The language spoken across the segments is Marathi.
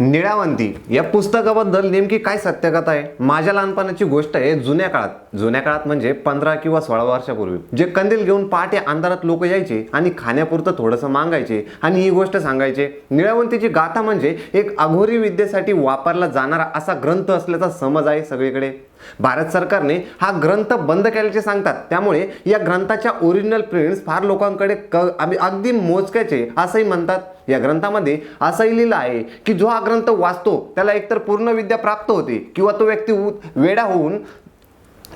निळावंती. या पुस्तकाबद्दल नेमकी काय सत्यकथा आहे? माझ्या लहानपणाची गोष्ट आहे जुन्या काळात. जुन्या काळात म्हणजे पंधरा किंवा सोळा वर्षापूर्वी. जे कंदील घेऊन पहाटे अंधारात लोक यायचे आणि खाण्यापुरतं थोडंसं मागायचे आणि ही गोष्ट सांगायचे. निळावंतीची गाथा म्हणजे एक अघोरी विद्येसाठी वापरला जाणारा असा ग्रंथ असल्याचा समज आहे सगळीकडे. भारत सरकारने हा ग्रंथ बंद केल्याचे सांगतात. त्यामुळे या ग्रंथाच्या ओरिजिनल प्रिंट्स फार लोकांकडे क आम्ही अगदी मोजक्याचे असंही म्हणतात. या ग्रंथामध्ये असंही लिहिलं आहे की जो हा ग्रंथ वाचतो त्याला एकतर पूर्ण विद्या प्राप्त होते किंवा तो व्यक्ती वेडा होऊन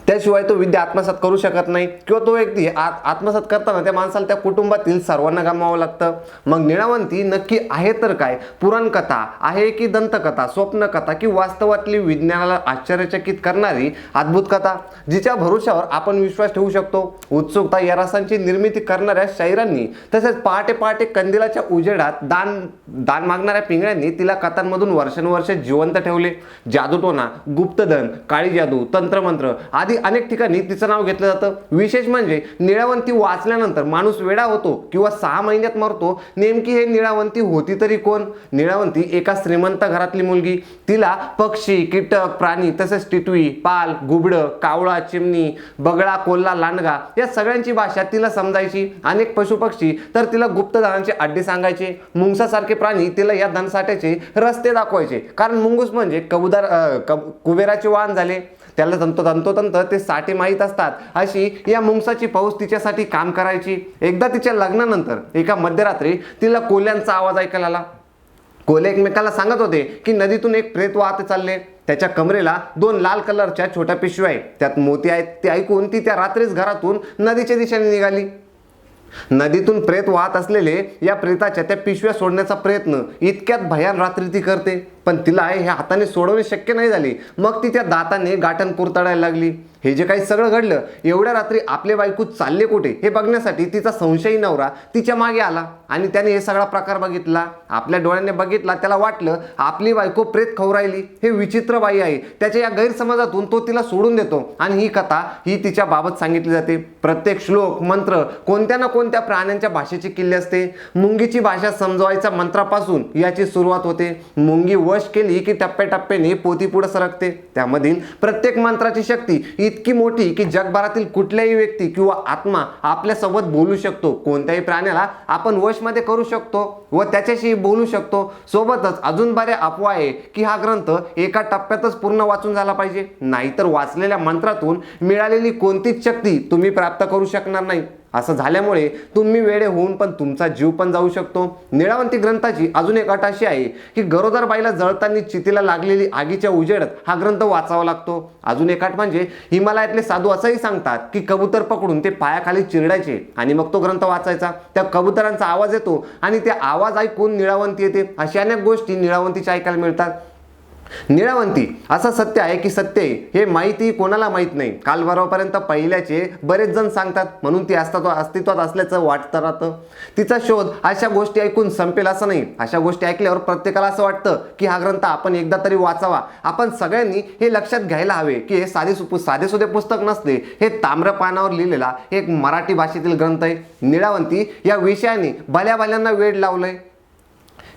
त्याशिवाय तो विद्या आत्मसात करू शकत नाही किंवा तो व्यक्ती आत आत्मसात करताना त्या माणसाला त्या कुटुंबातील सर्वांना गमावं लागतं. मग निळावंती नक्की आहे तर काय? पुराणकथा आहे की दंतकथा स्वप्नकथा की वास्तवातली विज्ञानाला आश्चर्यचकित करणारी अद्भुत कथा? जिच्या भरोशावर आपण विश्वास ठेवू शकतो. उत्सुकता या रसांची निर्मिती करणाऱ्या शायरांनी तसेच पहाटे पहाटे कंदिलाच्या उजेडात दान दान मागणाऱ्या पिंगळ्यांनी तिला कथांमधून वर्षानुवर्षे जिवंत ठेवले. जादूटोना गुप्तधन काळी जादू तंत्रमंत्र आदी अनेक ठिकाणी तिचं नाव घेतलं जातं. विशेष म्हणजे निळावंती वाचल्यानंतर माणूस वेडा होतो किंवा सहा महिन्यात मरतो नेमकी हे निळावंती होती तरी कोण? निळावंती एका श्रीमंत घरातली मुलगी. तिला पक्षी कीटक प्राणी तसेच टिटवी पाल गुबडं कावळा चिमणी बगळा कोल्हा लांडगा या सगळ्यांची भाषा तिला समजायची. अनेक पशुपक्षी तर तिला गुप्तधनांचे अड्डे सांगायचे. मुंगसासारखे प्राणी तिला या धनसाठ्याचे रस्ते दाखवायचे. कारण मुंगूस म्हणजे कबुदार कब कुबेराचे वाहन झाले. त्याला तंतो तंतोतंत ते साठी माहीत असतात. अशी या मुंगसाची पाऊस तिच्यासाठी काम करायची. एकदा तिच्या लग्नानंतर एका मध्यरात्री तिला कोल्यांचा आवाज ऐकायला आला. कोले एकमेकाला सांगत होते की नदीतून एक प्रेत वाहत चालले. त्याच्या कमरेला दोन लाल कलरच्या छोट्या पिशव्या आहेत. त्यात मोती आहेत ते ऐकून ती त्या रात्रीच घरातून नदीच्या दिशेने निघाली. नदीतून प्रेत वाहत असलेले या प्रेताच्या त्या पिशव्या सोडण्याचा प्रयत्न इतक्यात भयान रात्री ती करते. पण तिला हे हाताने सोडवणे शक्य नाही झाले. मग ती त्या दाताने गाठण पुरताडायला लागली. हे जे काही सगळं घडलं एवढ्या रात्री आपले बायको चालले कुठे हे बघण्यासाठी तिचा संशयी नवरा तिच्यामागे आला आणि त्याने हे सगळा प्रकार बघितला. आपल्या डोळ्याने बघितला त्याला वाटलं आपली बायको प्रेत खवरायली हे विचित्र बाई आहे. त्याच्या या गैरसमजातून तो तिला सोडून देतो आणि ही कथा ही तिच्या बाबत सांगितली जाते. प्रत्येक श्लोक मंत्र कोणत्या ना कोणत्या प्राण्यांच्या भाषेची किल्ली असते? मुंगीची भाषा समजवायच्या मंत्रापासून याची सुरुवात होते. मुंगी वश केली की टप्प्याटप्प्याने पोती पुढे सरकते. त्यामधील प्रत्येक मंत्राची शक्ती इतकी मोठी की जगभरातील कुठल्याही व्यक्ती किंवा आत्मा आपल्यासोबत बोलू शकतो. कोणत्याही प्राण्याला आपण वशमध्ये करू शकतो व त्याच्याशी बोलू शकतो. सोबतच अजून बऱ्या अफवा आहे की हा ग्रंथ एका टप्प्यातच पूर्ण वाचून झाला पाहिजे. नाहीतर वाचलेल्या मंत्रातून मिळालेली कोणतीच शक्ती तुम्ही प्राप्त करू शकणार नाही. असं झाल्यामुळे तुम्ही वेळे होऊन पण तुमचा जीव पण जाऊ शकतो. निळावंती ग्रंथाची अजून एक अट अशी आहे की गरोदर बाईला जळताना चितीला लागलेली आगीच्या उजेडत हा ग्रंथ वाचावा लागतो. अजून एक अट म्हणजे हिमालयातले साधू असंही सांगतात की कबूतर पकडून ते पायाखाली चिरडायचे आणि मग तो ग्रंथ वाचायचा. त्या कबुतरांचा आवाज येतो आणि त्या आवाज ऐकून निळावंती येते. अशा अनेक गोष्टी निळावंतीच्या ऐकायला मिळतात. निळावंती. असं सत्य आहे की सत्य आहे. हे माहिती कोणाला माहीत नाही? काल परवापर्यंत पहिल्याचे बरेच जण सांगतात. म्हणून ती अस्तित्व अस्तित्वात असल्याचं वाटतं राहतं. तिचा शोध अशा गोष्टी ऐकून संपेल असं नाही. अशा गोष्टी ऐकल्यावर प्रत्येकाला असं वाटतं की हा ग्रंथ आपण एकदा तरी वाचावा. आपण सगळ्यांनी हे लक्षात घ्यायला हवे की हे साधे सुपु साधे सुधे पुस्तक नसते. हे ताम्रपानावर लिहिलेला एक मराठी भाषेतील ग्रंथ आहे. निळावंती या विषयाने भल्या भल्यांना वेळ लावलंय.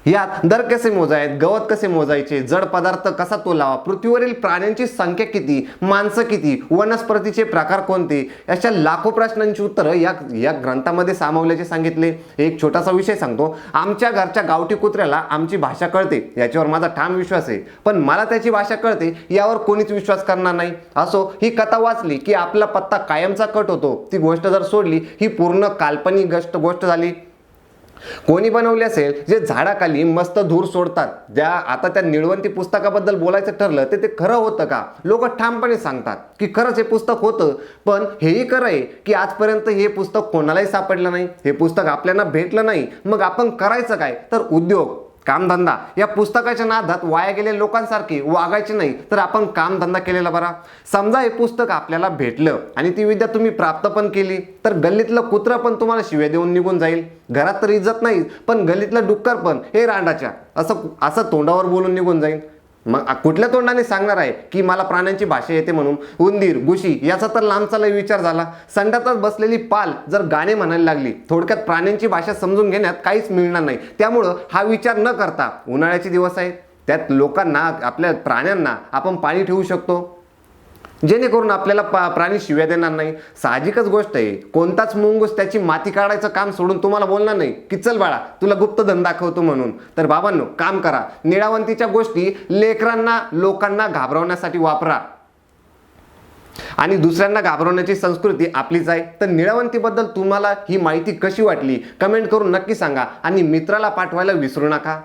यात दर कसे मोजायत गवत कसे मोजायचे जड पदार्थ कसा तोलावा पृथ्वीवरील प्राण्यांची संख्या किती माणसं किती वनस्पतीचे प्रकार कोणते अशा लाखो प्रश्नांची उत्तरं या या ग्रंथामध्ये सामावल्याचे सांगितले. एक छोटासा विषय सांगतो. आमच्या घरच्या गावठी कुत्र्याला आमची भाषा कळते याच्यावर माझा ठाम विश्वास आहे. पण मला त्याची भाषा कळते यावर कोणीच विश्वास करणार नाही. असो ही कथा वाचली की आपला पत्ता कायमचा कट होतो. ती गोष्ट जर सोडली ही पूर्ण काल्पनिक गोष्ट गोष्ट झाली. कोणी बनवले असेल जे झाडाखाली मस्त धूर सोडतात ज्या आता त्या निळवंती पुस्तकाबद्दल बोलायचं ठरलं ते ते खरं होतं का? लोक ठामपणे सांगतात की खरंच हे पुस्तक होतं पण हेही खरं आहे की आजपर्यंत हे पुस्तक कोणालाही सापडलं नाही हे पुस्तक आपल्याला भेटलं नाही. मग आपण करायचं काय? तर उद्योग. कामधंदा. या पुस्तकाच्या नादात वाया गेले लोकांसारखे वागायचे नाही तर आपण कामधंदा केलेला बरा. समजा हे पुस्तक आपल्याला भेटलं आणि ती विद्या तुम्ही प्राप्त पण केली तर गल्लीतलं कुत्रं पण तुम्हाला शिव्या देऊन निघून जाईल. घरात तर इज्जत नाही पण गल्लीतलं डुक्कर पण हे रांडाच्या. असं असं तोंडावर बोलून निघून जाईल. मग कुठल्या तोंडाने सांगणार आहे की मला प्राण्यांची भाषा येते म्हणून? उंदीर गुशी याचा तर लांबचा लय विचार झाला. संडातच बसलेली पाल जर गाणे म्हणायला लागली थोडक्यात प्राण्यांची भाषा समजून घेण्यात काहीच मिळणार नाही. त्यामुळं हा विचार न करता उन्हाळ्याचे दिवस आहेत. त्यात लोकांना आपल्या प्राण्यांना आपण पाणी ठेवू शकतो. जेणेकरून आपल्याला पा प्राणी शिव्या देणार नाही. साहजिकच गोष्ट आहे. कोणताच मुंगूस त्याची माती काढायचं काम सोडून तुम्हाला बोलणार नाही. की चल बाळा तुला गुप्तधन दाखवतो म्हणून. तर बाबांनो काम करा. निळावंतीच्या गोष्टी लेकरांना लोकांना घाबरवण्यासाठी वापरा. आणि दुसऱ्यांना घाबरवण्याची संस्कृती आपलीच आहे. तर निळावंतीबद्दल तुम्हाला ही माहिती कशी वाटली? कमेंट करून नक्की सांगा. आणि मित्राला पाठवायला विसरू नका.